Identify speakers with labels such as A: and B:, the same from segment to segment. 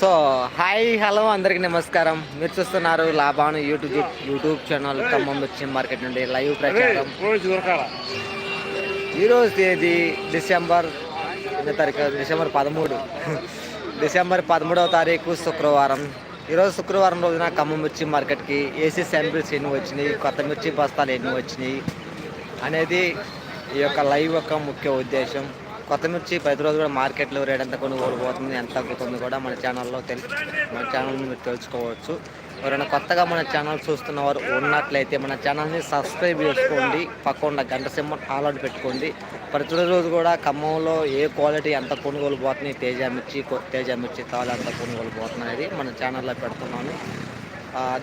A: So hi hello అందరికీ నమస్కారం. మీరు చూస్తున్నారు లాభాను యూట్యూబ్ యూట్యూబ్ ఛానల్ ఖమ్మం వచ్చి మార్కెట్ నుండి లైవ్ ప్రచారం. ఈరోజు తేదీ డిసెంబర్ ఎన్నో తారీఖు? డిసెంబర్ పదమూడు. డిసెంబర్ పదమూడవ తారీఖు శుక్రవారం. ఈరోజు శుక్రవారం రోజున ఖమ్మం మిర్చి మార్కెట్కి ఏసీ శాంపిల్స్ ఎన్ని వచ్చినాయి కొత్త మిర్చి బస్తాలు ఎన్ని వచ్చినాయి అనేది ఈ యొక్క లైవ్ యొక్క ముఖ్య ఉద్దేశం కొత్త మిర్చి ప్రతి రోజు కూడా మార్కెట్లో రేట్ ఎంత కొనుగోలు పోతుంది ఎంత తగ్గుతుంది కూడా మన ఛానల్లో తెలి మన ఛానల్ని మీరు తెలుసుకోవచ్చు. ఎవరైనా కొత్తగా మన ఛానల్ చూస్తున్న వారు ఉన్నట్లయితే మన ఛానల్ని సబ్స్క్రైబ్ చేసుకోండి పక్కన గంట సింహం ఆల్అౌట్ పెట్టుకోండి. ప్రతి రోజు కూడా ఖమ్మంలో ఏ క్వాలిటీ ఎంత కొనుగోలు పోతుంది తేజ మిర్చి తేజ మిర్చి తాలు ఎంత కొనుగోలు పోతుంది మన ఛానల్లో పెడుతున్నాను.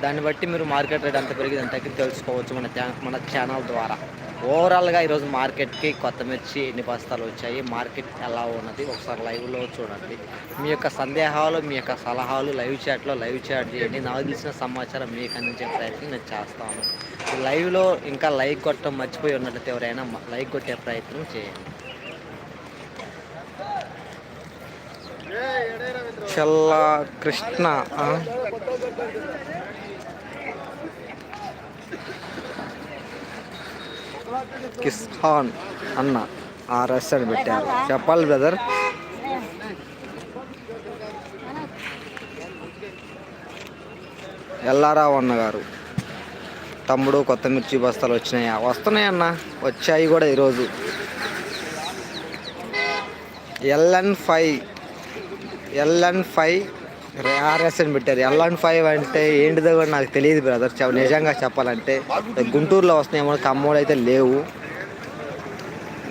A: దాన్ని బట్టి మీరు మార్కెట్ రేట్ ఎంత పెరిగింది ఎంత తెలుసుకోవచ్చు మన మన ఛానల్ ద్వారా. ఓవరాల్గా ఈరోజు మార్కెట్కి కొత్త మిర్చి ఎన్ని బస్తాలు వచ్చాయి? మార్కెట్ ఎలా ఉన్నది? ఒకసారి లైవ్లో చూడండి. మీ యొక్క సందేహాలు మీ యొక్క సలహాలు లైవ్ చాట్లో లైవ్ చాట్ చేయండి. నాకు తెలిసిన సమాచారం మీకు అందించే ప్రయత్నం నేను చేస్తాను. లైవ్లో ఇంకా లైక్ కొట్టడం మర్చిపోయి ఉన్నట్లయితే ఎవరైనా లైక్ కొట్టే ప్రయత్నం చేయండి. చల్ల కృష్ణ కిస్హాన్ అన్న ఆ అని పెట్టారు చెప్పాలి బ్రదర్. ఎల్లారావు అన్న గారు. తమ్ముడు కొత్త మిర్చి బస్తాలు వచ్చినాయా? వస్తున్నాయి అన్న. వచ్చాయి కూడా ఈరోజు. LN five. LN five RS అని పెట్టారు. ఎల్ఎన్ ఫైవ్ అంటే ఏంటిదో కూడా నాకు తెలియదు బ్రదర్ నిజంగా చెప్పాలంటే గుంటూరులో వస్తున్నాయేమో ఖమ్మంలో అయితే లేవు.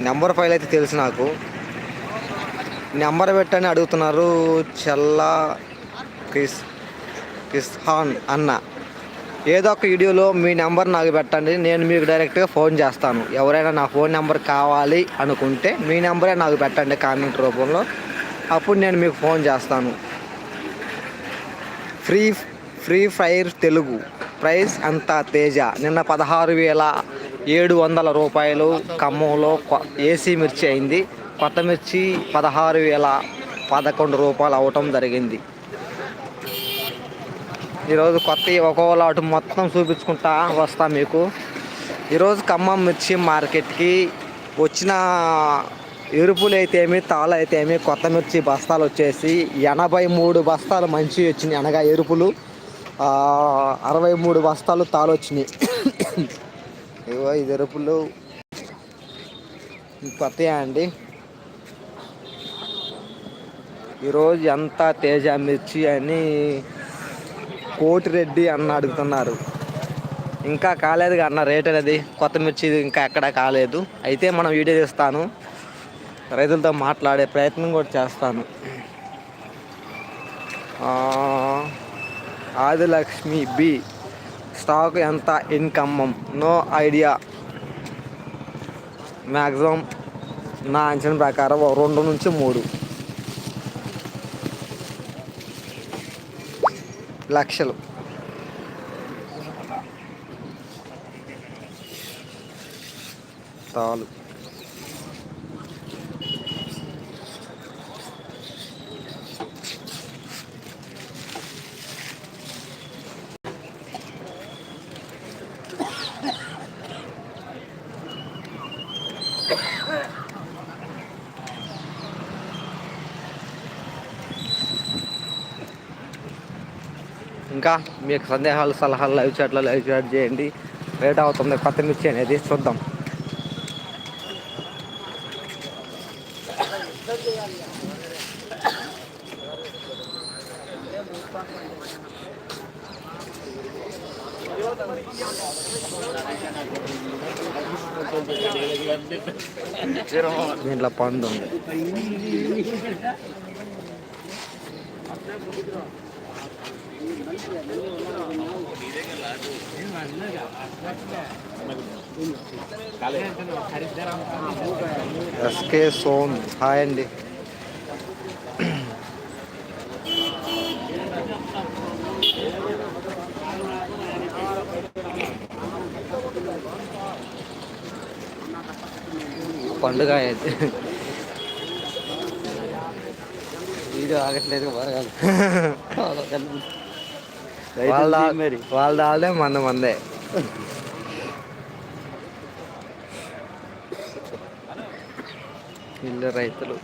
A: నెంబర్ ఫైవ్ అయితే తెలుసు నాకు. నెంబర్ పెట్టని అడుగుతున్నారు చల్లా క్రిస్ కిస్హాన్ అన్న. ఏదో ఒక వీడియోలో మీ నెంబర్ నాకు పెట్టండి నేను మీకు డైరెక్ట్గా ఫోన్ చేస్తాను. ఎవరైనా నా ఫోన్ నెంబర్ కావాలి అనుకుంటే మీ నెంబరే నాకు పెట్టండి కామెంట్ రూపంలో. అప్పుడు నేను మీకు ఫోన్ చేస్తాను. Free free fire Telugu. Price అంత తేజ. నిన్న పదహారు వేల ఏడు వందల రూపాయలు ఖమ్మంలో ఏసీ మిర్చి అయింది. కొత్త మిర్చి పదహారు వేల పదకొండు రూపాయలు అవటం జరిగింది. ఈరోజు కొత్త ఒక్కోలా అటు మొత్తం చూపించుకుంటా వస్తా మీకు. ఈరోజు ఖమ్మం మిర్చి మార్కెట్కి వచ్చిన ఎరుపులు అయితేమి తాళ్ళు అయితేమి కొత్త మిర్చి బస్తాలు వచ్చేసి ఎనభై మూడు బస్తాలు మంచి వచ్చినాయి. అనగా ఎరుపులు. అరవై మూడు బస్తాలు తాళ్ళు వచ్చినాయి. ఇవో ఇది ఎరుపులు. కొత్తయా అండి? ఈరోజు ఎంత తేజ మిర్చి అని కోటిరెడ్డి అన్న అడుగుతున్నారు. ఇంకా కాలేదు అన్న రేట్ అనేది? కొత్త మిర్చి ఇంకా ఎక్కడా కాలేదు. అయితే మనం వీడియో తీస్తాను. రైతులతో మాట్లాడే ప్రయత్నం కూడా చేస్తాను. ఆదిలక్ష్మి బి స్టాక్ ఎంత ఇన్కమ్మం నో ఐడియా. మ్యాక్సిమం నా అంచనా ప్రకారం రెండు నుంచి మూడు. లక్షలు. తాలు ఇంకా మీకు సందేహాలు సలహాలు లైవ్ చాట్లో లైవ్ చాట్ చేయండి. రేట్ అవుతుంది కొత్త మిర్చి అనేది చూద్దాం. దీంట్లో పండు ఉంది. ఎస్కే సోన్. హాయ్ అండి. పండుగ అయితే.
B: వీడియో ఆగట్లేదు బాగా.
A: వాళ్ళ వాళ్ళ దాల్దే మంద మందే. ఇల్లు రైతులు.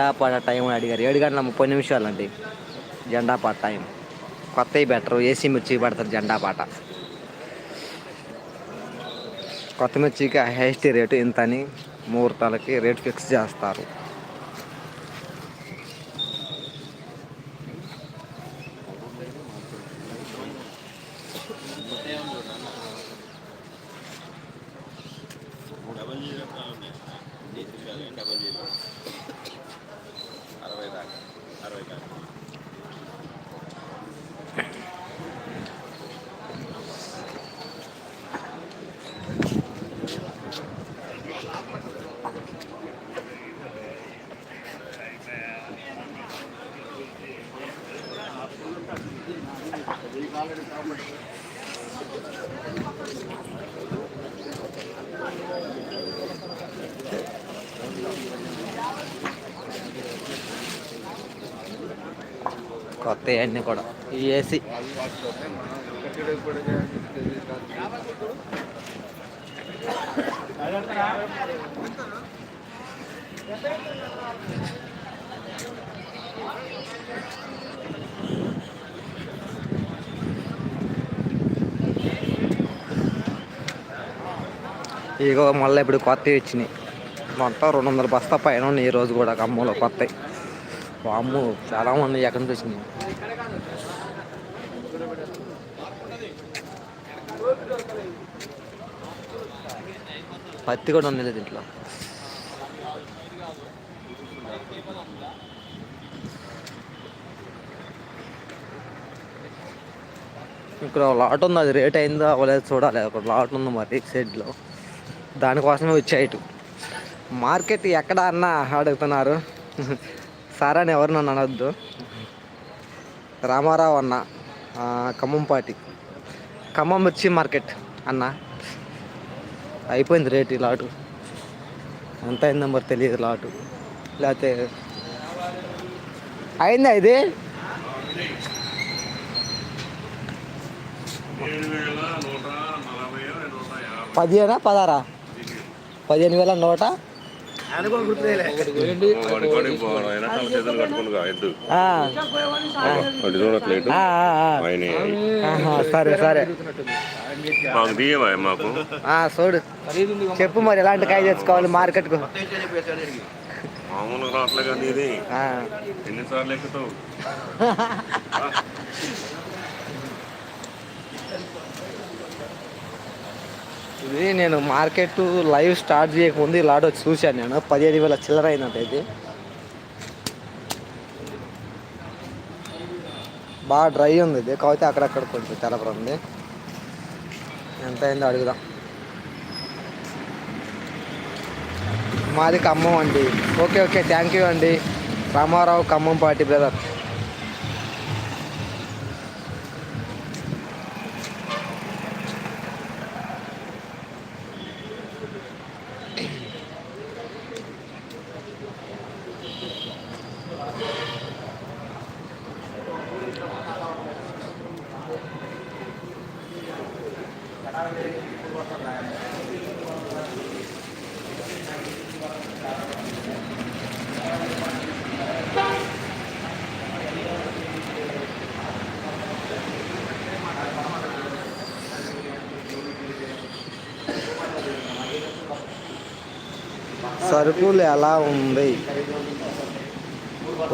A: జెండా పాట టైం అని అడిగారు. ఏడు గంటల ముప్పై నిమిషాలు అండి. జెండా పాట టైం. కొత్తవి బెటర్. ఏసీ మిర్చి పడతారు జెండా పాట. కొత్త మిర్చికి హైయెస్ట్ రేటు ఇంత అని ముహూర్తాలకి రేట్ ఫిక్స్ చేస్తారు. కొత్త అన్నీ కూడా. ఈ ఏసీ. ఇగో మళ్ళీ ఇప్పుడు కొత్తవి వచ్చినాయి. మొత్తం రెండు వందల బస్తా పైన ఉన్నాయి ఈ రోజు కూడా ఖమ్మంలో కొత్తవి వామ్ము చాలా మంది ఎక్కడి నుంచి వచ్చినాయి. పత్తి కూడా ఉంది దీంట్లో. ఇక్కడ లాట్ ఉంది. అది రేట్ అయిందో అవ్వలేదు చూడాలి. ఒక లాట్ ఉంది మరి సైడ్లో దానికోసమే వచ్చాయి ఇటు. మార్కెట్ ఎక్కడ అన్న అడుగుతున్నారు. సార్ అని ఎవరు నన్ను అనొద్దు. రామారావు అన్న ఖమ్మంపాటి ఖమ్మం మిర్చి మార్కెట్ అన్న. అయిపోయింది రేట్ ఈ లాటు. ఎంత అయింది నెంబర్ తెలియదు లాటు. లేకపోతే అయిందా ఇది? పదిహేనా పదారా పదిహేను వేల నూట సరే సరే.
C: మాకు దియ్యవా మాకు.
A: ఆ, చూడు చెప్పు మరి ఎలాంటి కాయ తెచ్చుకోవాలి మార్కెట్కు?
C: మామూలుగా రావట్లే కానీ ఇది.
A: ఆ,
C: ఎన్నిసార్లు ఎక్కుతావు?
A: ఇది నేను మార్కెట్ లైవ్ స్టార్ట్ చేయకముందు ఈ లాట్ వచ్చి చూశాను నేను. పదిహేను వేల చిల్లర అయినట్టయితే బాగా డ్రై ఉంది ఇది. కాకపోతే అక్కడక్కడ కొంచెం తెలపర ఉంది. ఎంత అయిందో అడుగుదాం. మాది ఖమ్మం అండి. Okay okay. థ్యాంక్ యూ అండి. Ramarao Khammam party brother. సరుకులు ఎలా ఉంది?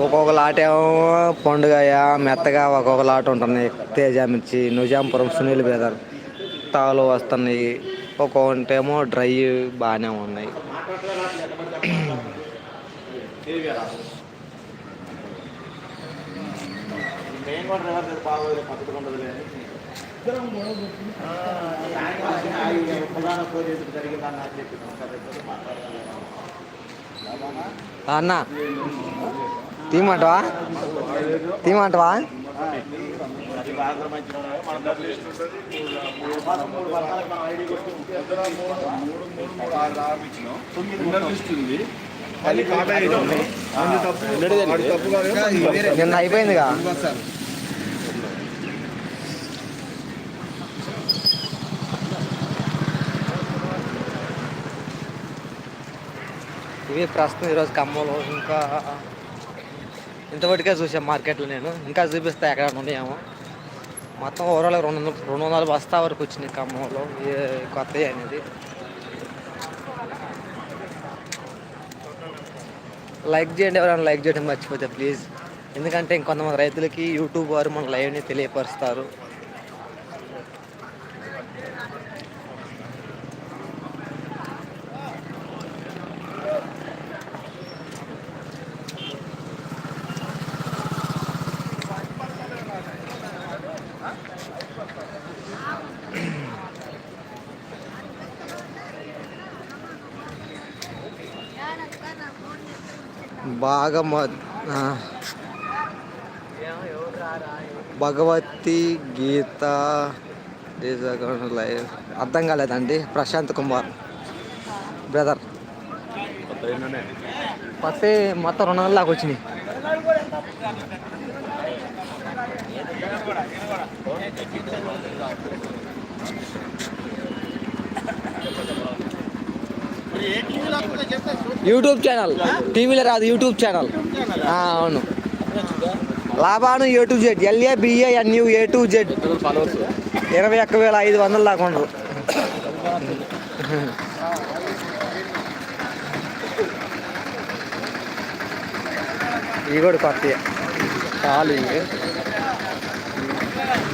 A: ఒక్కొక్క లాట్ ఏమో పండుగయ మెత్తగా ఒక్కొక్క లాట్ ఉంటుంది తేజ మిర్చి నిజాంపురం సునీల్ బేదర్ తాలు వస్తున్నాయి. ఒక్కొక్కటేమో డ్రై బాగానే ఉన్నాయి. అన్న. తీమంటవా? తీమంటవా? నిన్న అయిపోయిందిగా. ఇవి ప్రస్తుతం ఈరోజు ఖమ్మంలో ఇంకా ఇంతవరకే చూసాను మార్కెట్లో నేను. ఇంకా చూపిస్తా ఎక్కడ ఉన్నాయేమో. మొత్తం ఓవరాల్ రెండు వందలు రెండు వందల బస్తా వరకు వచ్చినాయి ఖమ్మంలో. కొత్త అనేది. లైక్ చేయండి ఎవరైనా లైక్ చేయడం మర్చిపోతే ప్లీజ్ ఎందుకంటే ఇంకొంతమంది రైతులకి యూట్యూబ్ వారు మన లైవ్ని తెలియపరుస్తారు. బాగా భగవతి గీత. అర్థం కాలేదండి. ప్రశాంత్ కుమార్. బ్రదర్ పత్తి మొత్తం రెండు వందల దాకా వచ్చినాయి. YouTube channel. టీవీలో రాదు యూట్యూబ్ ఛానల్. అవును. Laban A to Z L A B A N U A to Z. ఇరవై ఒక్క వేల ఐదు వందలు దాకా ఉండరు ఇవి కూడా కొత్త ఇవి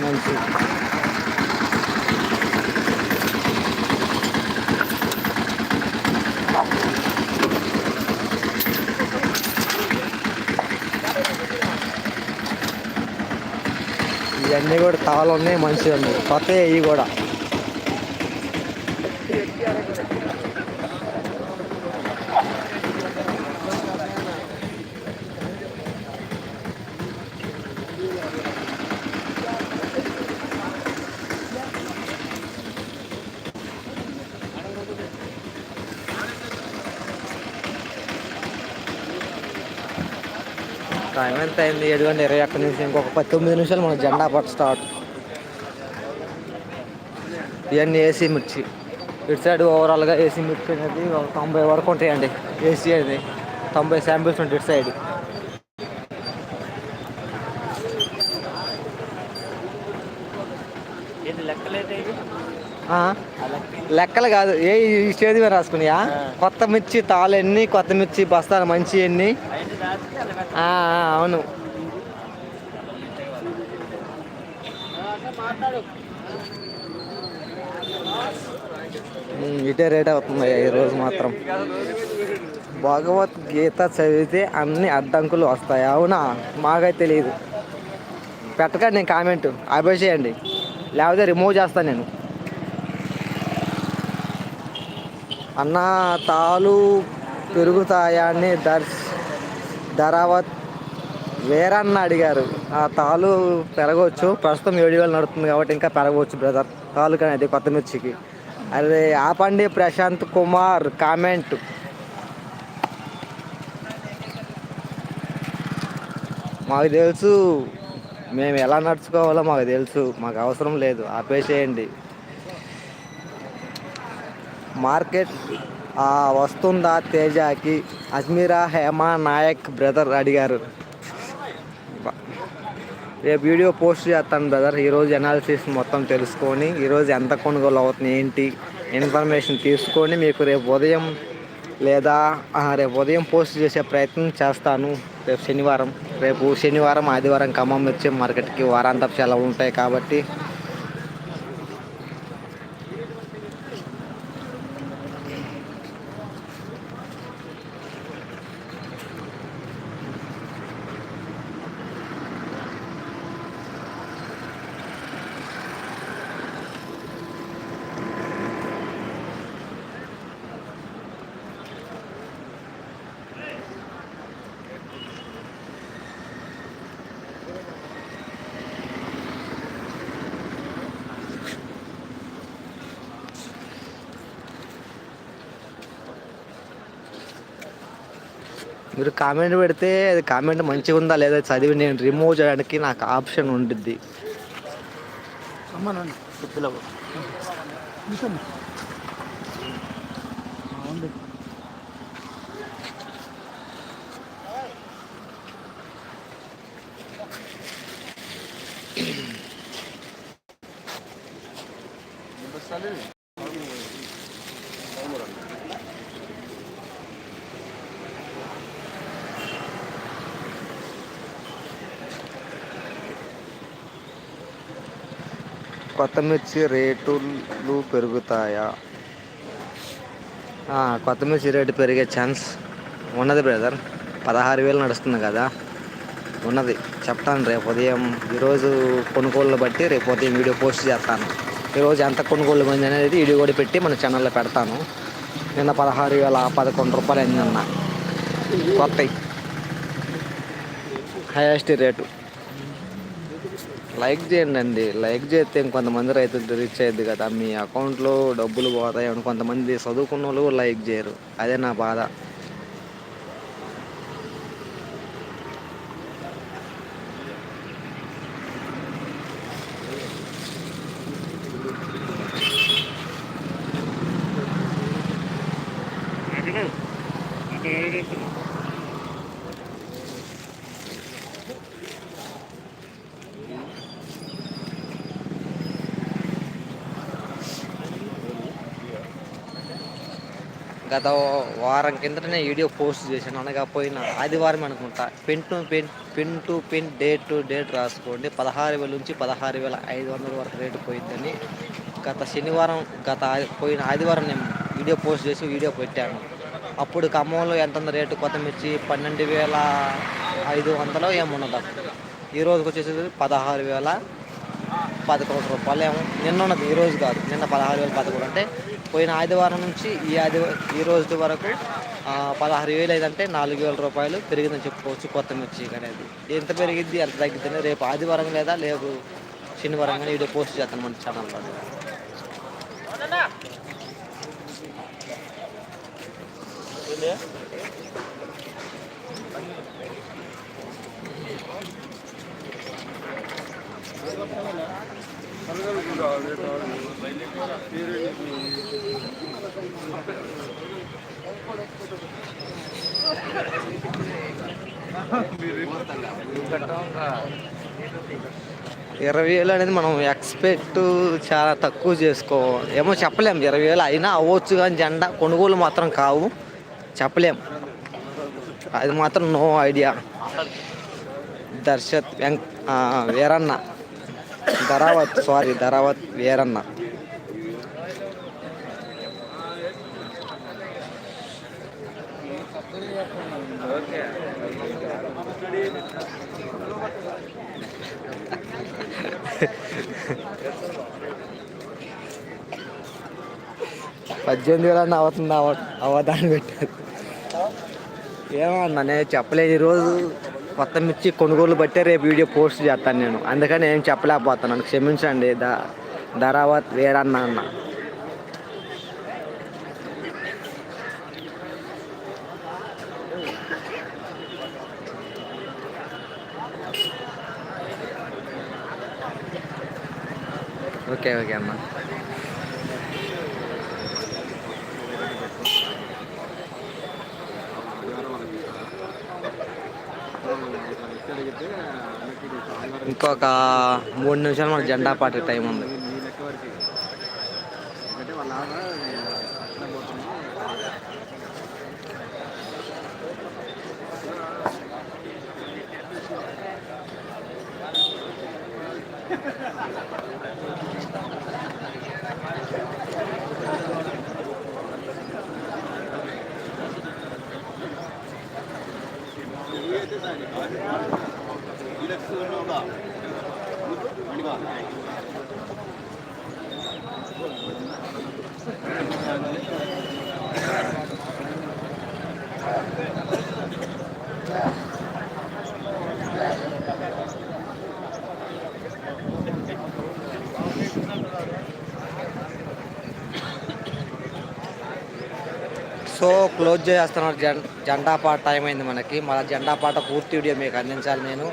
A: మంచి ఇవన్నీ కూడా తాళ్ళు ఉన్నాయి మంచిగా ఉన్నాయి కొత్త ఇవి కూడా. టైం ఎంత అయింది? ఏడు ఇరవై ఒక్క నిమిషం. ఇంకొక పది తొమ్మిది నిమిషాలు మన జెండా పట్టు స్టార్ట్ ఇవన్నీ ఏసీ మిర్చి. ఇటు సైడ్ ఓవరాల్గా ఏసీ మిర్చి అనేది ఒక తొంభై వరకు ఉంటాయండి. ఏసీ అనేది తొంభై శాంపిల్స్ ఉంటాయి ఇటు సైడ్ లెక్కలు కాదు. ఏ ఈ స్టేజ్ మీద రాసుకున్నాయా కొత్త మిర్చి తాళ్ళు ఎన్ని కొత్త మిర్చి బస్తాలు మంచి ఎన్ని? అవును. ఇటే రేట్ అవుతుంది ఈ రోజు మాత్రం. భగవద్గీత చదివితే అన్ని అడ్డంకులు వస్తాయి. అవునా? మాకైతే తెలియదు పెట్టకండి నేను కామెంట్. అభిషేయండి లేకపోతే రిమూవ్ చేస్తాను నేను. అన్న తాలు పెరుగుతాయని దర్శ ధరావత్ వేరన్న అడిగారు. ఆ తాలు పెరగవచ్చు. ప్రస్తుతం ఏడు వేలు నడుస్తుంది కాబట్టి ఇంకా పెరగవచ్చు బ్రదర్. తాలు కానీ అది కొత్త మిర్చికి. అదే ఆపండి ప్రశాంత్ కుమార్ కామెంట్. మాకు తెలుసు మేము ఎలా నడుచుకోవాలో మాకు తెలుసు. మాకు అవసరం లేదు. ఆపేసేయండి. మార్కెట్ వస్తుందా తేజాకి అజ్మీరా హేమా నాయక్ బ్రదర్ అడిగారు. రేపు వీడియో పోస్ట్ చేస్తాను బ్రదర్. ఈరోజు అనాలిసిస్ మొత్తం తెలుసుకొని ఈరోజు ఎంత కొనుగోలు అవుతుంది ఏంటి ఇన్ఫర్మేషన్ తీసుకొని మీకు రేపు ఉదయం లేదా రేపు ఉదయం పోస్ట్ చేసే ప్రయత్నం చేస్తాను. రేపు శనివారం రేపు శనివారం ఆదివారం ఖమ్మం వచ్చే మార్కెట్కి వారాంతపు సెలవులు ఉంటాయి కాబట్టి మీరు కామెంట్ పెడితే అది కామెంట్ మంచిగా ఉందా లేదా చదివి నేను రిమూవ్ చేయడానికి నాకు ఆప్షన్ ఉండిద్ది.
B: అమ్మనండి
A: కొత్తమిర్చి రేటులు పెరుగుతాయా? కొత్తమిర్చి రేటు పెరిగే ఛాన్స్ ఉన్నది బ్రదర్. పదహారు వేలు నడుస్తుంది కదా. ఉన్నది. చెప్తాను రేపు ఉదయం ఈరోజు కొనుగోళ్ళు బట్టి రేపు ఉదయం వీడియో పోస్ట్ చేస్తాను. ఈరోజు ఎంత కొనుగోలు మంది అనేది వీడియో కూడా పెట్టి మన ఛానల్లో పెడతాను. నిన్న పదహారు వేల పదకొండు రూపాయలు అయిందన్న. కొత్త. కొత్తవి హైయెస్ట్ రేటు. లైక్ చేయండి అండి. లైక్ చేస్తే ఇంకొంతమంది రైతులు రీచ్ అయ్యింది కదా. మీ అకౌంట్లో డబ్బులు పోతాయని కొంతమంది చదువుకున్న వాళ్ళు కూడా లైక్ చేయరు. అదే నా బాధ. గత వారం కిందటనే వీడియో పోస్ట్ చేశాను. అనగా పోయిన ఆదివారం అనుకుంటా. Pen to pen pen to pen date to date రాసుకోండి. పదహారు వేల నుంచి పదహారు వేల ఐదు వందల వరకు రేటు పోయిందని గత శనివారం గత పోయిన ఆదివారం నేను వీడియో పోస్ట్ చేసి వీడియో పెట్టాను. అప్పుడు ఖమ్మంలో ఎంత రేటు? కొత్త మిర్చి పన్నెండు వేల ఐదు వందలు ఏమున్నదా ఈ రోజుకి వచ్చేసి పదహారు వేల పదకొండు రూపాయలు ఏమో. నిన్న ఉన్నది ఈ రోజు కాదు. నిన్న పదహారు వేలు పదకొండు. అంటే పోయిన ఆదివారం నుంచి ఈ ఆదివారం ఈ రోజు వరకు పదహారు వేలు అయిందంటే నాలుగు వేల రూపాయలు పెరిగిందని చెప్పుకోవచ్చు కొత్త మిర్చి అనేది. ఎంత పెరిగిద్ది ఎంత తగ్గిద్దని రేపు ఆదివారం లేదా రేపు శనివారం కానీ వీడియో పోస్ట్ చేస్తాను మన ఛానల్లో. ఇరవై వేలు అనేది మనం ఎక్స్పెక్ట్ చాలా తక్కువ చేసుకో ఏమో చెప్పలేం. ఇరవై వేలు అయినా అవ్వచ్చు కానీ జెండా కొనుగోలు మాత్రం కావు. చెప్పలేం. అది మాత్రం నో ఐడియా దర్శత్ వెంక్ వీరన్న. ధరావత్ సారీ ధరావత్ వేరన్న. పద్దెనిమిది వేలన్నా అవుతుంది అవ అవదాన్ని పెట్టారు. ఏమన్నా నేను చెప్పలేదు ఈరోజు. కొత్త మిర్చి కొనుగోలు బట్టే రేపు వీడియో పోస్ట్ చేస్తాను నేను. అందుకని ఏం చెప్పలేకపోతున్నాను. క్షమించండి. ద ధరావత్ వేరన్న అన్న. ఓకే ఓకే అమ్మా ఇంకొక మూడు నిమిషాలు మనకు జెండా పాటే టైం ఉంది Thank you. సో క్లోజ్ చేస్తున్నారు జెండా పాట టైం అయింది మనకి. మళ్ళీ జెండా పాట పూర్తి వీడియో మీకు అందించాలి నేను.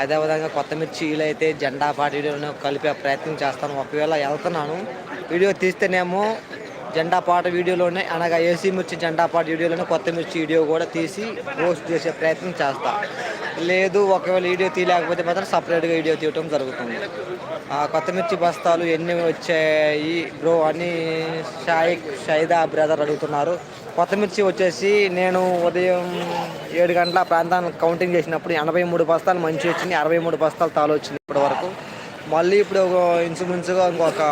A: అదేవిధంగా కొత్త మిర్చిలు అయితే జెండా పాట వీడియోను కలిపే ప్రయత్నం చేస్తాను. ఒకవేళ వెళ్తున్నాను వీడియో తీస్తేనేమో జెండా పాట వీడియోలోనే అనగా ఏసీ మిర్చి జెండా పాట వీడియోలోనే కొత్త మిర్చి వీడియో కూడా తీసి పోస్ట్ చేసే ప్రయత్నం చేస్తా. లేదు ఒకవేళ వీడియో తీయలేకపోతే మాత్రం సపరేట్గా వీడియో తీయటం జరుగుతుంది. ఆ కొత్త మిర్చి బస్తాలు ఎన్ని వచ్చాయి బ్రో అని షాయి షైదా బ్రదర్ అడుగుతున్నారు. కొత్త మిర్చి వచ్చేసి నేను ఉదయం ఏడు గంటల ప్రాంతానికి కౌంటింగ్ చేసినప్పుడు ఎనభై మూడు బస్తాలు మంచి వచ్చింది అరవై మూడు బస్తాలు తాలు వచ్చింది ఇప్పటి వరకు. మళ్ళీ ఇప్పుడు ఒక ఇంచుమించుగా ఇంకొక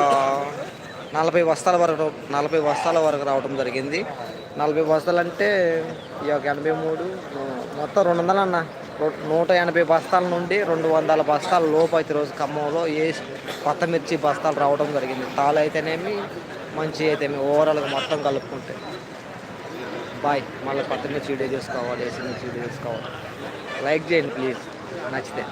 A: నలభై బస్తాల వరకు నలభై బస్తాల వరకు రావడం జరిగింది. నలభై బస్తాలు అంటే ఈ యొక్క ఎనభై మూడు మొత్తం రెండు వందలు అన్న. నూట ఎనభై బస్తాల నుండి రెండు వందల బస్తాల లోపు అయితే రోజు ఖమ్మంలో ఏ కొత్త మిర్చి బస్తాలు రావడం జరిగింది. తాలు అయితేనేమి మంచి అయితేనేమి ఓవరాల్గా మొత్తం కలుపుకుంటే. బాయ్. మళ్ళీ కొత్త మిర్చి వీడియో చేసుకోవాలి ఏసీ మిర్చి వీడియో చేసుకోవాలి లైక్ చేయండి ప్లీజ్. నచ్చితే.